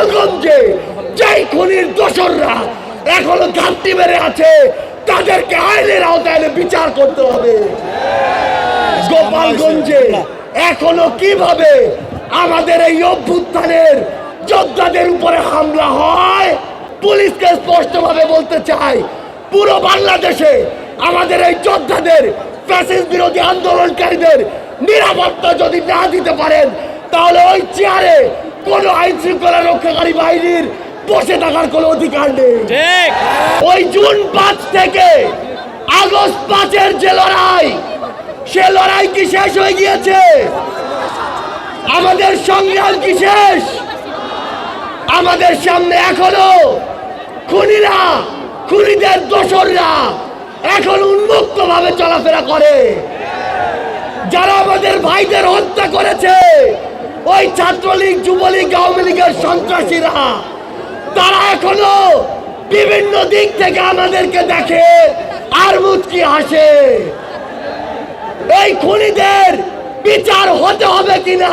গোপালগঞ্জে যেই খুনির দোসররা এখনও ঘাপটি মেরে আছে, তাদেরকে আইনের আওতায় বিচার করতে হবে। গোপালগঞ্জে এখনও কীভাবে আমাদের এই অভ্যুত্থানের যোদ্ধাদের উপরে হামলা হয়, পুলিশকে স্পষ্টভাবে বলতে চাই, পুরো বাংলাদেশে আমাদের এই যোদ্ধাদের ফ্যাসিস্ট বিরোধী আন্দোলনকারীদের নিরাপত্তা যদি না দিতে পারেন, তাহলে ওই চেয়ারে কোনো আইন শৃঙ্খলা রক্ষাকারী বাহিনীর বসে থাকার কোনো অধিকার নেই। ওই জুন পাঁচ থেকে আগস্ট পাঁচের যে লড়াই সে লড়াই কি শেষ হয়ে গিয়েছে? আমাদের সংগ্রাম কি শেষ? আমাদের সামনে এখনও খুনিরা খুনিদের দোসররা এখন উন্মুক্ত ভাবে চলাফেরা করে। যারা আমাদের ভাইদের হত্যা করেছে ওই ছাত্রলীগ যুবলীগ আওয়ামী লীগের সন্ত্রাসীরা তারা এখনও বিভিন্ন দিক থেকে আমাদেরকে দেখে আর মুচকি হাসে। এই খুনিদের বিচার হতে হবে কিনা?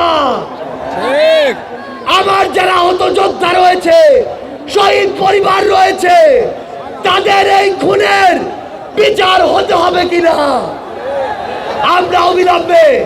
আমার যারা হত যোদ্ধা রয়েছে শহীদ পরিবার রয়েছে তাদের এই খুনের বিচার হতে হবে কিনা? আমরা অবিলম্বে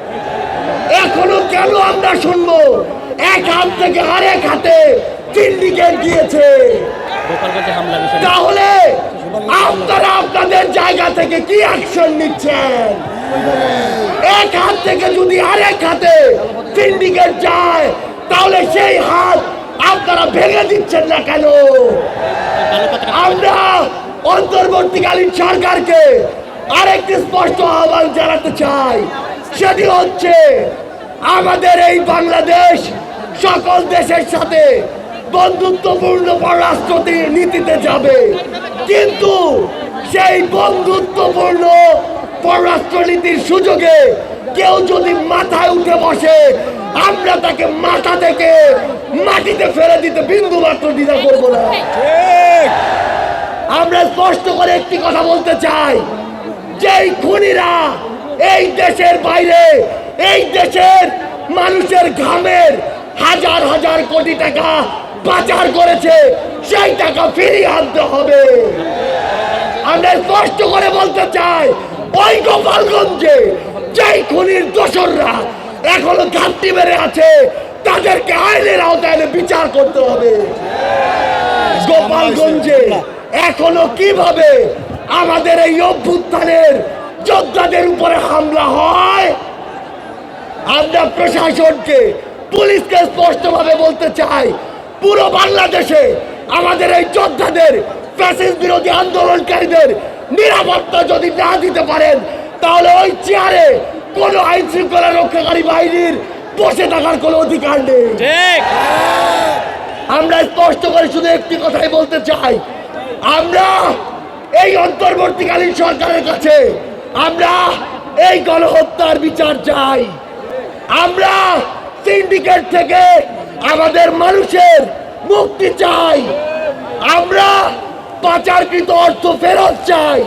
এখনও কেন আমরা শুনব? এক হাত থেকে আরেক হাতে সিন্ডিকেট দিয়েছে। তাহলে আপনারা আপনাদের জায়গা থেকে কি অ্যাকশন নিচ্ছেন? এক হাত থেকে যদি আরেক হাতে সিন্ডিকেট যায় তাহলে সেই হাত আপনারা ভেঙে দিচ্ছেন না কেন? আমরা অন্তর্বর্তীকালীন সরকারকে আরেকটি স্পষ্ট আহ্বান জানাতে চাই। সেটি হচ্ছে আমাদের এই বাংলাদেশ সকল দেশের সাথে বন্ধুত্বপূর্ণ পররাষ্ট্র নীতিতে যাবে। কিন্তু সেই বন্ধুত্বপূর্ণ পররাষ্ট্রনীতির সুযোগে কেউ যদি মাথায় উঠে বসে আমরা তাকে মাথা থেকে মাটিতে ফেলে দিতে বিন্দু মাত্র দ্বিধা করব না। আমরা স্পষ্ট করে একটি কথা বলতে চাই যেই খুনিরা এই দেশের বাইরে, এই দেশের মানুষের ঘামের হাজার হাজার কোটি টাকা পাচার করেছে, সেই টাকা ফিরিয়ে আনতে হবে। আমরা স্পষ্ট করে বলতে চাই, ওই গোপালগঞ্জে যেই খুনির দোসররা এখনও ঘাটতি মেরে আছে, তাদেরকে আইনের আওতায় বিচার করতে হবে। গোপালগঞ্জে এখনও কীভাবে আমাদের এই অভ্যুত্থানের যোদ্ধাদের উপরে হামলা হয়। আমরা প্রশাসনকে পুলিশকে স্পষ্টভাবে বলতে চাই পুরো বাংলাদেশে আমাদের এই যোদ্ধাদের ফ্যাসিস্ট বিরোধী আন্দোলনকারীদের নিরাপত্তা যদি না দিতে পারেন তাহলে ওই চেয়ারে কোনো আইন শৃঙ্খলা রক্ষাকারী বাহিনীর বসে থাকার কোনো অধিকার নেই। আমরা স্পষ্ট করে শুধু একটি কথাই বলতে চাই। আমরা এই অন্তর্বর্তীকালীন সরকারের কাছে আমরা এই গণহত্যার বিচার চাই। আমরা সিন্ডিকেট থেকে আমাদের মানুষের মুক্তি চাই। আমরা পাচারকৃত অর্থ ফেরত চাই।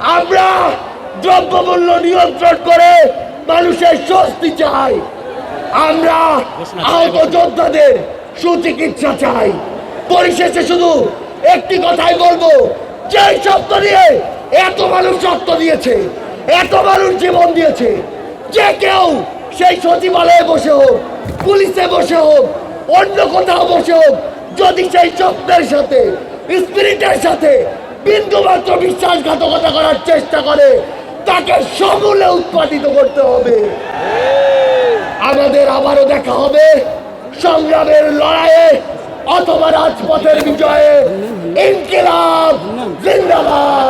আমরা দ্রব্যমূল্য নিয়ন্ত্রণ করে মানুষের স্বস্তি চাই। আমরা আহত যোদ্ধাদের সুচিকিৎসা চাই। পরিশেষে শুধু একটি কথাই বলব যে শব্দ নিয়ে এত মানুষ রক্ত দিয়েছে, এত মানুষ জীবন দিয়েছে। যে কেউ সেই সচিবালয়ে বসে হোক, পুলিশে বসে হোক, অন্য কোথাও বসে হোক, যদি সেই স্বপ্নের সাথে, স্পিরিটের সাথে বিন্দু মাত্র বিশ্বাসঘাতকতা করার চেষ্টা করে, তাকে সমূলে উৎপাদিত করতে হবে। আমাদের আবারও দেখা হবে সংগ্রামের লড়াইয়ে অথবা রাজপথের বিজয়ে। ইনকিলাব, জিন্দাবাদ।